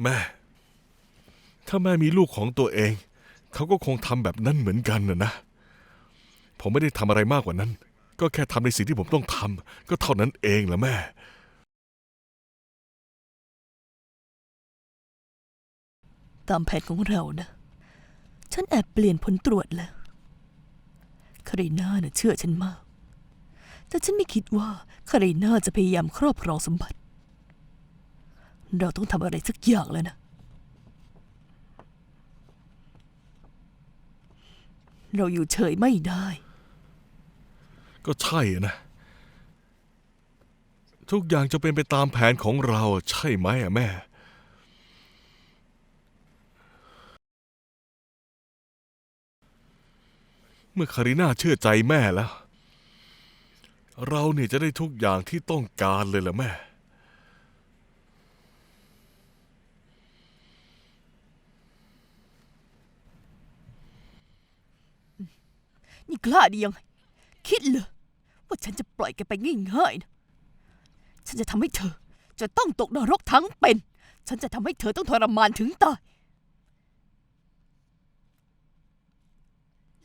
แม่ ถ้าแม่มีลูกของตัวเอง เขาก็คงทำแบบนั้นเหมือนกันนะนะ ผมไม่ได้ทำอะไรมากกว่านั้น ก็แค่ทำในสิ่งที่ผมต้องทำก็เท่านั้นเองแหละแม่ ตามแผนของเรานะ ฉันแอบเปลี่ยนผลตรวจแล้วคาริน่าน่ะเชื่อฉันมาก แต่ฉันไม่คิดว่าคาริน่าจะพยายามครอบครองสมบัติ เราต้องทำอะไรสักอย่างแล้วนะ เราอยู่เฉยไม่ได้ ก็ใช่นะ ทุกอย่างจะเป็นไปตามแผนของเราใช่ไหมอะแม่เมื่อคาริน่าเชื่อใจแม่แล้ว เราเนี่ยจะได้ทุกอย่างที่ต้องการเลยล่ะแม่ นี่กล้าดียังไง คิดเลยว่าฉันจะปล่อยแกไปง่ายๆนะฉันจะทำให้เธอ จะต้องตกนรกทั้งเป็น ฉันจะทำให้เธอต้องทรมานถึงตาย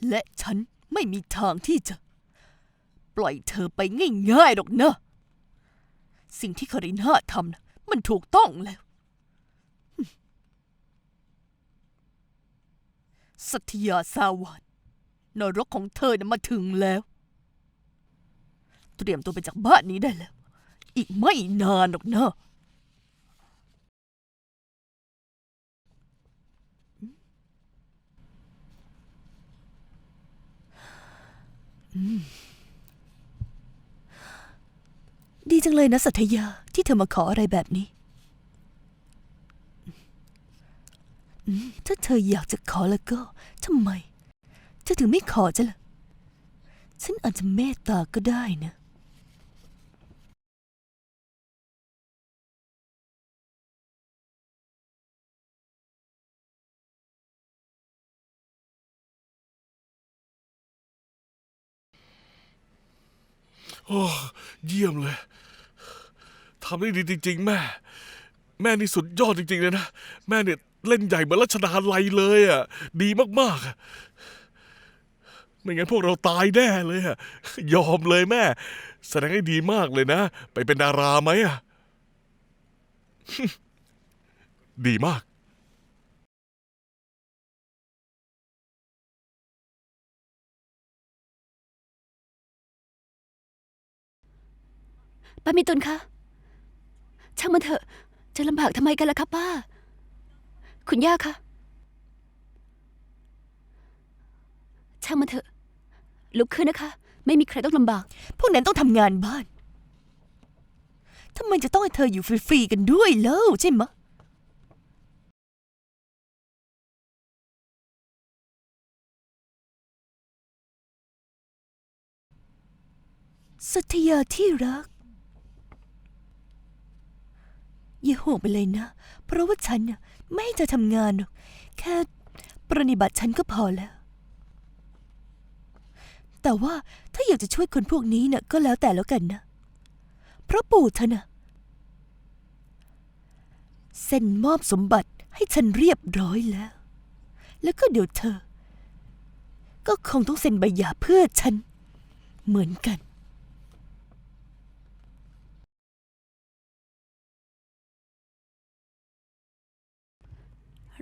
และฉันไม่มีทางที่จะ ปล่อยเธอไปง่ายๆหรอกนะสิ่งที่คาริน่าทำนะมันถูกต้องแล้ว สัตยาสาวาน นรกของเธอนะมาถึงแล้ว เตรียมตัวไปจากบ้านนี้ได้แล้ว อีกไม่นานหรอกนะอืมดีจังเลยนะสัทยาที่เธอมาขออะไรแบบนี้ ถ้าเธออยากจะขอแล้วก็ทำไม ธอถึงไม่ขอจะล่ะ ฉันอาจจะเมตตาก็ได้นะ โอ้เยี่ยมเลย ทำได้ดีจริง ๆ แม่ แม่นี่สุดยอดจริง ๆ เลยนะ แม่เนี่ย เล่นใหญ่เหมือนรัชดาลัยเลยอะ ดีมากๆอะ ไม่งั้นพวกเราตายแน่เลยอะยอมเลยแม่ แสดงให้ดีมากเลยนะ ไปเป็นดาราไหมอะ ดีมาก ป้ามีตุนคะ ช่างมันเถอะ จะลำบากทำไมกันล่ะคะป้า คุณย่าคะ ช่างมันเถอะ ลุกขึ้นนะคะ ไม่มีใครต้องลำบาก พวกนั้นต้องทำงานบ้าน ทำไมจะต้องให้เธออยู่ฟรีๆกันด้วยเล่าใช่ไหมะ สัทยาที่รัก อย่าห่วงไปเลยนะ เพราะว่าฉันน่ะไม่ให้เธอทำงานหรอก แค่ปรนิบัติฉันก็พอแล้ว แต่ว่าถ้าอยากจะช่วยคนพวกนี้น่ะก็แล้วแต่แล้วกันนะ เพราะปู่เธอน่ะเซ็นมอบสมบัติให้ฉันเรียบร้อยแล้ว แล้วก็เดี๋ยวเธอ ก็คงต้องเซ็นใบหย่าเพื่อฉัน เหมือนกัน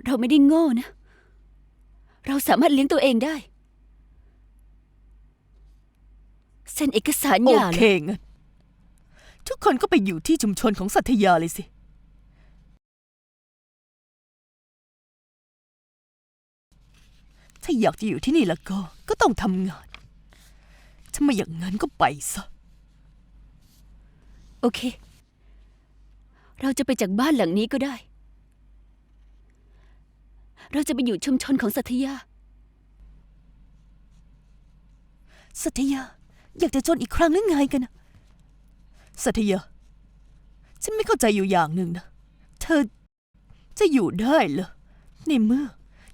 เราไม่ได้โง่นะ เราสามารถเลี้ยงตัวเองได้ เซ็นเอกสารหโอย่างเคเลยงั้นทุกคนก็ไปอยู่ที่ชุมชนของสัตยาเลยสิ ถ้าอยากจะอยู่ที่นี่แล้วก็ ก็ต้องทำงาน ถ้าไม่อย่างนั้นก็ไปซะ โอเค เราจะไปจากบ้านหลังนี้ก็ได้ เราจะไปอยู่ชุมชนของสัตยา สัตยา อยากจะจนอีกครั้งหรือไงกันนะสัตยาฉันไม่เข้าใจอยู่อย่างหนึ่งนะ เธอจะอยู่ได้เหรอในเมื่อ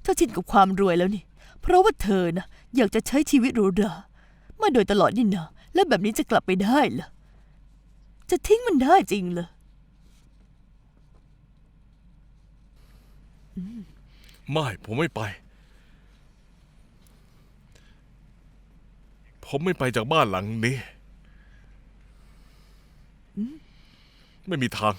เธอชินกับความรวยแล้วนี่ เพราะว่าเธอนะอยากจะใช้ชีวิตหรูหรามาโดยตลอดนี่นะแล้วแบบนี้จะกลับไปได้เหรอจะทิ้งมันได้จริงเหรอไม่ ผมไม่ไป ผมไม่ไปจากบ้านหลังนี้ ไม่มีทาง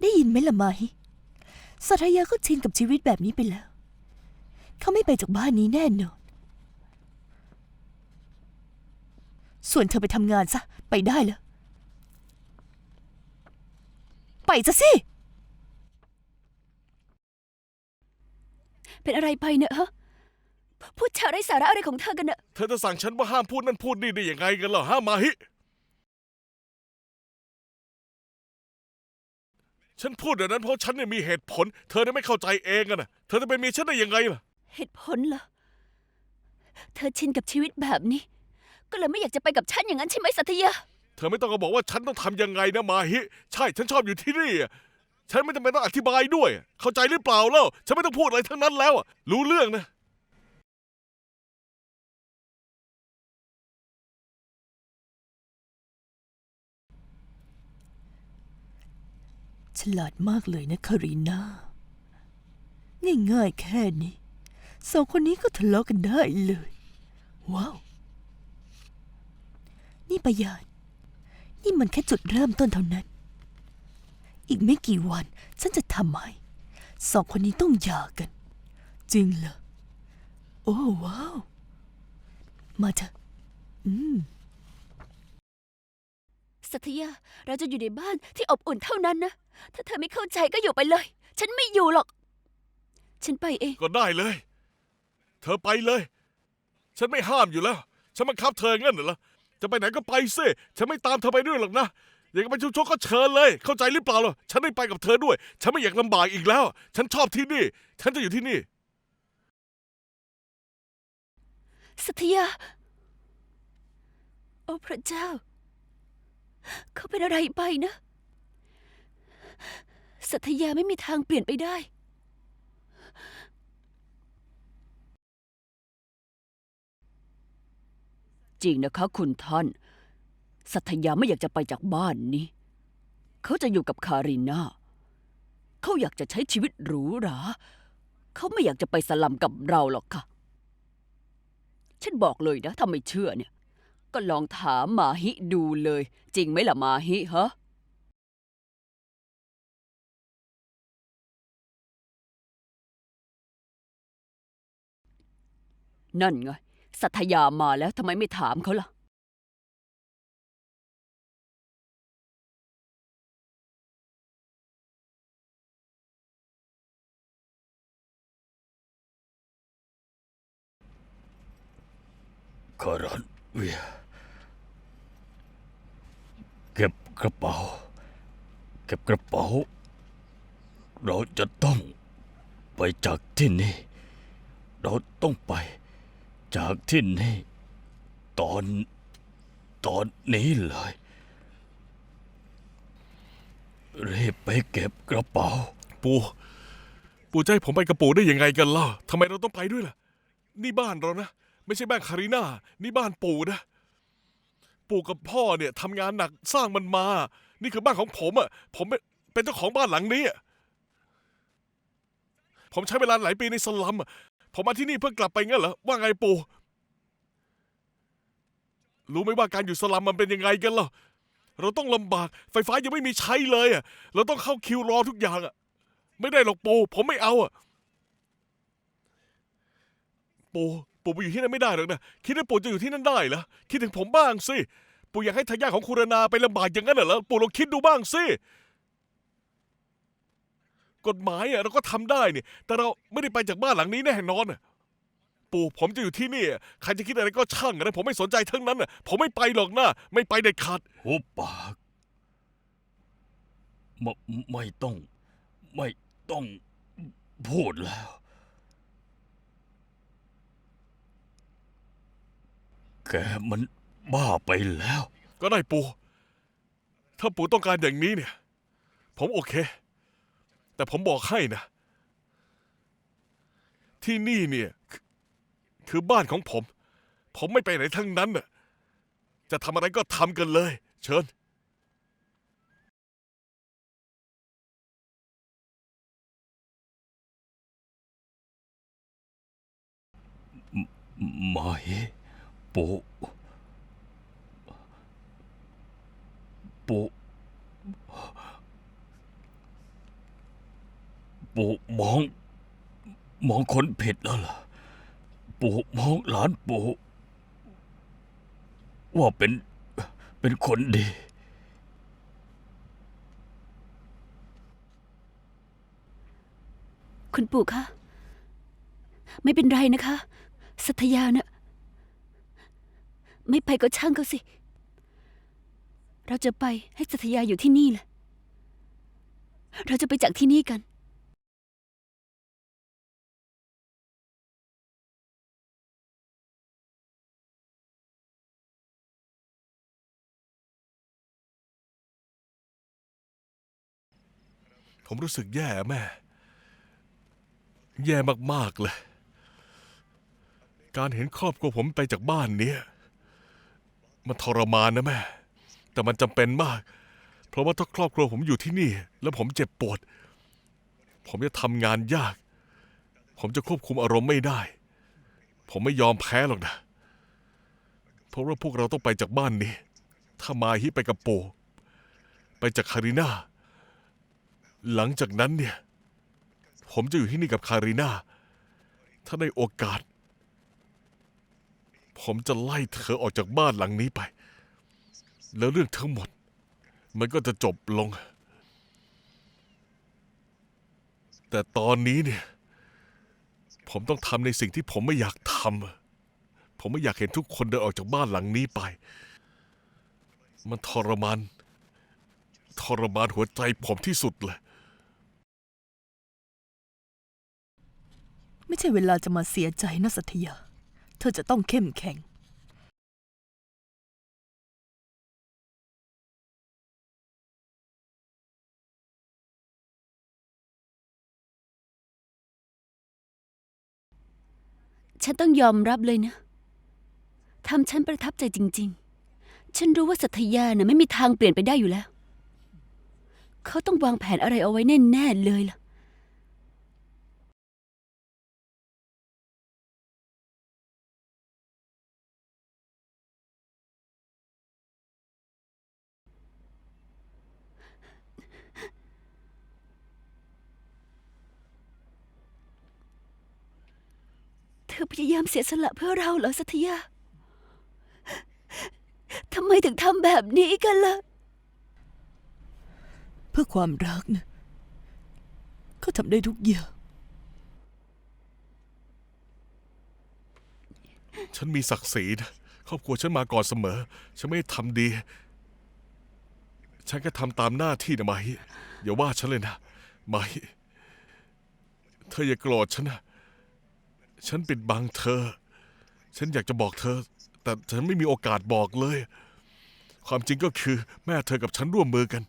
ได้ยินไหมล่ะมาฮิสัทยาก็ชินกับชีวิตแบบนี้ไปแล้ว เขาไม่ไปจากบ้านนี้แน่นอน ส่วนเธอไปทำงานซะ ไปได้แล้ว ไปซะสิ เป็นอะไรไปเนอะฮะพูดจาไร้สาระอะไรของเธอกันเนอะเธอจะสั่งฉันว่าห้ามพูดนั่นพูดนี่ได้ยังไงกันเหรอห้ามมาฮิ ฉันพูดแบบนั้นเพราะฉันเนี่ยมีเหตุผล เธอเนี่ยไม่เข้าใจเองอะนะเธอจะเป็นเมียฉันได้ยังไงล่ะ เหตุผลเหรอ เธอชินกับชีวิตแบบนี้ ก็เลยไม่อยากจะไปกับฉันอย่างนั้นใช่ไหมสัตยา เธอไม่ต้องมาบอกว่าฉันต้องทำยังไงนะมาฮิ ใช่ฉันชอบอยู่ที่นี่ ฉันไม่จำเป็นต้องอธิบายด้วย เข้าใจหรือเปล่าเล่าฉันไม่ต้องพูดอะไรทั้งนั้นแล้วอะรู้เรื่องนะ ฉลาดมากเลยนะคารีนาง่ายๆแค่นี้ สองคนนี้ก็ทะเลาะกันได้เลย ว้าว นี่ประหยัด นี่มันแค่จุดเริ่มต้นเท่านั้น อีกไม่กี่วันฉันจะทำให้สองคนนี้ต้องหย่ากัน จริงเหรอ โอ้ว้าว มาเถอะ อืม สัตยา เราจะอยู่ในบ้านที่อบอุ่นเท่านั้นนะ ถ้าเธอไม่เข้าใจก็อยู่ไปเลย ฉันไม่อยู่หรอก ฉันไปเอง ก็ได้เลย เธอไปเลย ฉันไม่ห้ามอยู่แล้ว ฉันบังคับเธองั้นเหรอ จะไปไหนก็ไปสิฉันไม่ตามเธอไปด้วยหรอกนะอยากจะไปชุมชนก็เชิญเลย เข้าใจหรือเปล่าล่ะฉันไม่ไปกับเธอด้วย ฉันไม่อยากลำบากอีกแล้ว ฉันชอบที่นี่ ฉันจะอยู่ที่นี่ สัตยา โอ้พระเจ้า เขาเป็นอะไรไปนะ สัตยาไม่มีทางเปลี่ยนไปได้ จริงนะคะ คุณท่าน สัตยาไม่อยากจะไปจากบ้านนี้ เขาจะอยู่กับคารินาเขาอยากจะใช้ชีวิตหรูหรา เขาไม่อยากจะไปสลัมกับเราหรอกค่ะ ฉันบอกเลยนะ ถ้าไม่เชื่อเนี่ย ก็ลองถามมาฮิดูเลย จริงไหมล่ะมาฮิฮะนั่นไง สัทยามาแล้วทำไมไม่ถามเขาล่ะคารันเวียเก็บกระเป๋า เก็บกระเป๋า เราจะต้องไปจากที่นี่ เราต้องไป จากที่นี่ ตอน ตอนนี้เลย รีบไปเก็บกระเป๋า ปู่ ปู่จะให้ผมไปกับปู่ได้ยังไงกันล่ะทำไมเราต้องไปด้วยล่ะ นี่บ้านเรานะ ไม่ใช่บ้านคาริน่า นี่บ้านปู่นะ ปู่กับพ่อเนี่ยทำงานหนักสร้างมันมา นี่คือบ้านของผมอะ่ะ ผมเป็นเป็นเจ้าของบ้านหลังนี้อะผมใช้เวลาหลายปีในสลัมอะผมมาที่นี่เพื่อกลับไปงั้นเหรอ ว่าไงปู่ รู้ไหมว่าการอยู่สลัมมันเป็นยังไงกันล่ะ เราต้องลำบาก ไฟฟ้ายังไม่มีใช้เลยอะ เราต้องเข้าคิวรอทุกอย่างอะ ไม่ได้หรอกปู ผมไม่เอาอะ ปู ปูไปอยู่ที่นั่นไม่ได้หรอกนะ คิดว่าปูจะอยู่ที่นั่นได้เหรอ คิดถึงผมบ้างสิ ปูอยากให้ทายาทของคุรนาไปลำบากอย่างนั้นเหรอ ปูลองคิดดูบ้างสิ กฎหมายอะเราก็ทำได้นี่แต่เราไม่ได้ไปจากบ้านหลังนี้แน่นอนอะ ปู่ผมจะอยู่ที่นี่อะใครจะคิดอะไรก็ช่างนะผมไม่สนใจทั้งนั้นอะผมไม่ไปหรอกนะไม่ไปเด็ดขาดหุบปากไม่ไม่ต้อง ไม่ต้องพูดแล้ว แกมันบ้าไปแล้ว ก็ได้ปู่ ถ้าปู่ต้องการอย่างนี้เนี่ย ผมโอเค แต่ผมบอกให้นะ ที่นี่เนี่ย คือบ้านของผม ผมไม่ไปไหนทั้งนั้นน่ะจะทำอะไรก็ทำกันเลย เชิญไม่ปู่ปู่ปู่มอง มองคนผิดแล้วล่ะ ปู่มองหลานปู่ว่าเป็นเป็นคนดี คุณปู่คะ ไม่เป็นไรนะคะ สัทยาเนะ่ะไม่ไปก็ช่างเขาสิ เราจะไปให้สัทยาอยู่ที่นี่แหละ เราจะไปจากที่นี่กัน ผมรู้สึกแย่แม่ แย่มากๆเลย การเห็นครอบครัวผมไปจากบ้านเนี้ยมันทรมานนะแม่ แต่มันจำเป็นมาก เพราะว่าถ้าครอบครัวผมอยู่ที่นี่ แล้วผมเจ็บปวด ผมจะทำงานยาก ผมจะควบคุมอารมณ์ไม่ได้ ผมไม่ยอมแพ้หรอกนะ เพราะว่าพวกเราต้องไปจากบ้านนี้ ถ้ามาฮิไปกับปูไปจากคาริน่า หลังจากนั้นเนี่ย ผมจะอยู่ที่นี่กับคารีนาถ้าได้โอกาส ผมจะไล่เธอออกจากบ้านหลังนี้ไป แล้วเรื่องทั้งหมด มันก็จะจบลง แต่ตอนนี้เนี่ย ผมต้องทำในสิ่งที่ผมไม่อยากทำผมไม่อยากเห็นทุกคนเดินออกจากบ้านหลังนี้ไป มันทรมานทรมานหัวใจผมที่สุดเลย ไม่ใช่เวลาจะมาเสียใจนะสัทยา เธอจะต้องเข้มแข็ง ฉันต้องยอมรับเลยนะ ทำฉันประทับใจจริง ๆ ฉันรู้ว่าสัทยาน่ะไม่มีทางเปลี่ยนไปได้อยู่แล้ว เขาต้องวางแผนอะไรเอาไว้แน่ ๆ เลยล่ะ ยายามเสียสละเพื่อเราเหรอสัทยาทำไมถึงทำแบบนี้กันล่ะ เพื่อความรักนะเขาทำได้ทุกอย่าง ฉันมีศักดิ์ศรีนะครอบครัวฉันมาก่อนเสมอ ฉันไม่ได้ทำดี ฉันก็ทำตามหน้าที่นะมาฮิอย่าว่าฉันเลยนะมาฮิเธออย่าโกรธฉันนะ ฉันปิดบังเธอ ฉันอยากจะบอกเธอ แต่ฉันไม่มีโอกาสบอกเลย ความจริงก็คือ แม่เธอกับฉันร่วมมือกัน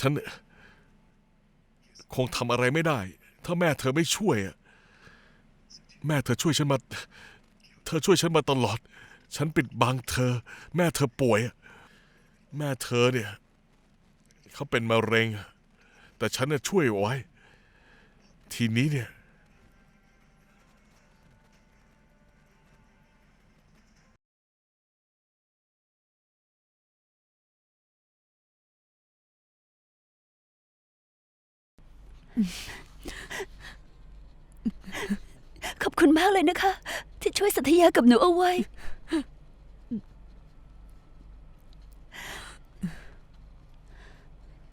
ฉัน คงทำอะไรไม่ได้ ถ้าแม่เธอไม่ช่วยอะแม่เธอช่วยฉันมา เธอช่วยฉันมาตลอด ฉันปิดบังเธอ แม่เธอป่วย แม่เธอเนี่ย เขาเป็นมะเร็ง แต่ฉันน่ะช่วยไว้ ทีนี้เนี่ย ขอบคุณมากเลยนะคะ ที่ช่วยสัทยากับหนูเอาไว้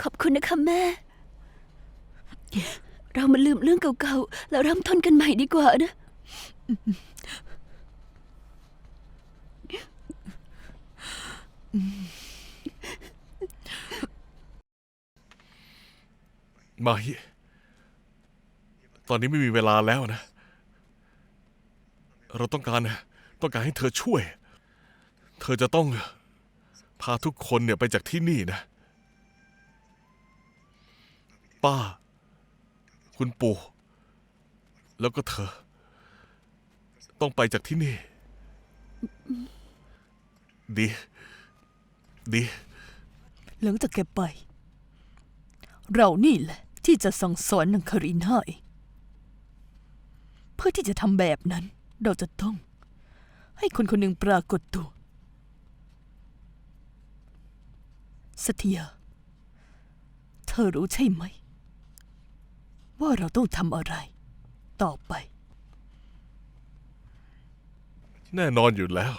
ขอบคุณนะคะแม่ เรามาลืมเรื่องเก่าๆ แล้วเริ่มต้นกันใหม่ดีกว่านะ มาฮิ ตอนนี้ไม่มีเวลาแล้วนะ เราต้องการต้องการให้เธอช่วย เธอจะต้องพาทุกคนเนี่ยไปจากที่นี่นะ ป้า คุณปู่ แล้วก็เธอ ต้องไปจากที่นี่ ดี ดี หลังจากแกไป เรานี่แหละที่จะสั่งสอนนางคาริน่าเอง พื่อที่จะทำแบบนั้น เราจะต้อง ให้คนคนหนึ่งปรากฏตัวสัตยาเธอรู้ใช่ไหม ว่าเราต้องทำอะไร ต่อไป แน่นอนอยู่แล้ว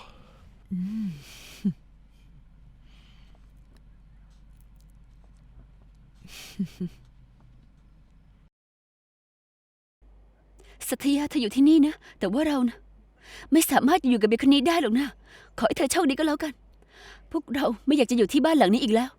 สัทยาเธออยู่ที่นี่นะ แต่ว่าเรานะไม่สามารถอยู่กับเด็กคนนี้ได้หรอกนะ ขอให้เธอโชคดีก็แล้วกัน พวกเราไม่อยากจะอยู่ที่บ้านหลังนี้อีกแล้ว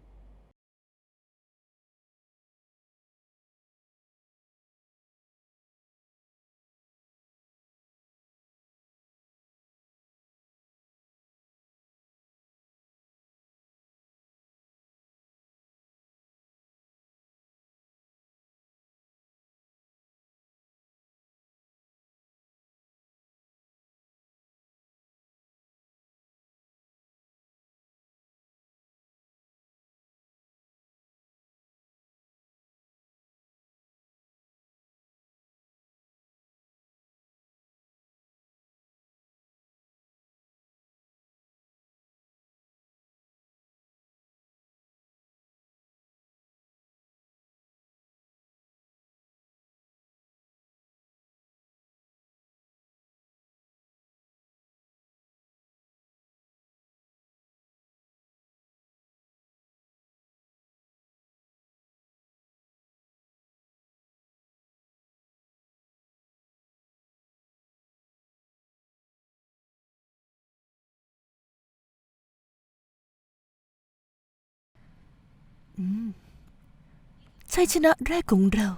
ชัยชนะแรกของเรา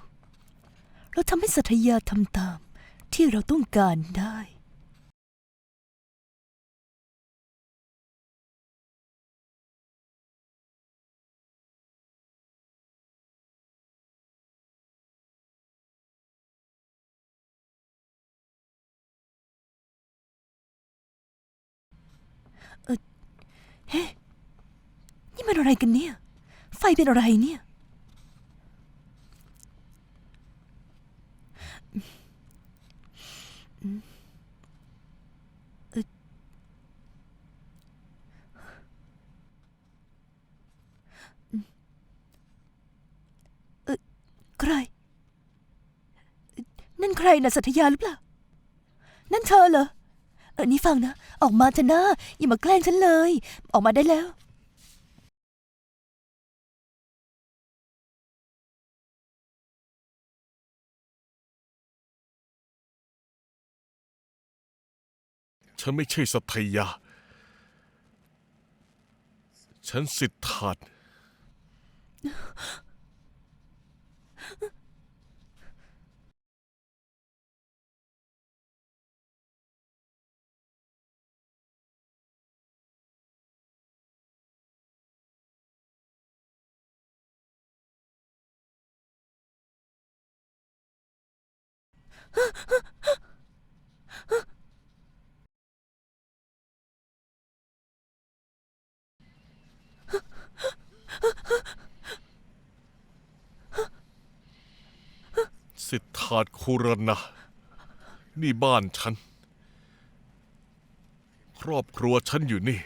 เราทำให้สัตยาทำตามที่เราต้องการได้เออเฮ้ นี่มันอะไรกันเนี่ย ไฟเป็นอะไรเนี่ย ใคร นั่นใครนะสัตยาหรือเปล่า นั่นเธอเหรอ เออนี่ฟังนะ ออกมาเถอะนะอย่ามาแกล้งฉันเลย ออกมาได้แล้ว ฉันไม่ใช่สัตยา ฉันสิทธาตสิทธาตคุรณะนี่บ้านฉัน ครอบครัวฉันอยู่นี่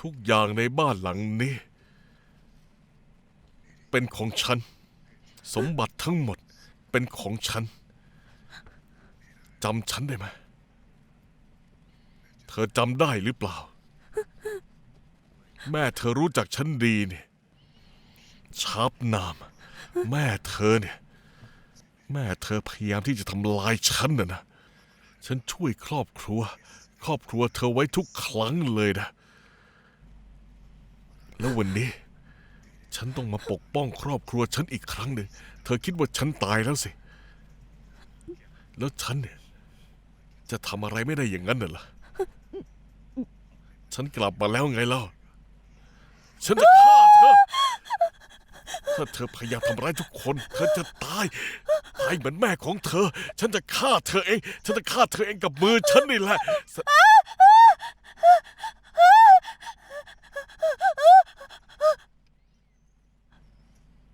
ทุกอย่างในบ้านหลังนี้ เป็นของฉัน สมบัติทั้งหมดเป็นของฉันจำฉันได้ไหม เธอจำได้หรือเปล่า แม่เธอรู้จักฉันดีเนี่ย ชาร์ปนาม แม่เธอเนี่ย แม่เธอพยายามที่จะทำลายฉันนะนะ ฉันช่วยครอบครัว ครอบครัวเธอไว้ทุกครั้งเลยนะ แล้ววันนี้ ฉันต้องมาปกป้องครอบครัวฉันอีกครั้งหนึ่งเธอคิดว่าฉันตายแล้วสิ แล้วฉันเนี่ย จะทำอะไรไม่ได้อย่างนั้นน่ะล่ะฉันกลับมาแล้วไงเล่าฉันจะฆ่าเธอ ถ้าเธอพยายามทำร้ายทุกคน เธอจะตาย ตายเหมือนแม่ของเธอ ฉันจะฆ่าเธอเอง ฉันจะฆ่าเธอเองกับมือฉันนี่แหละ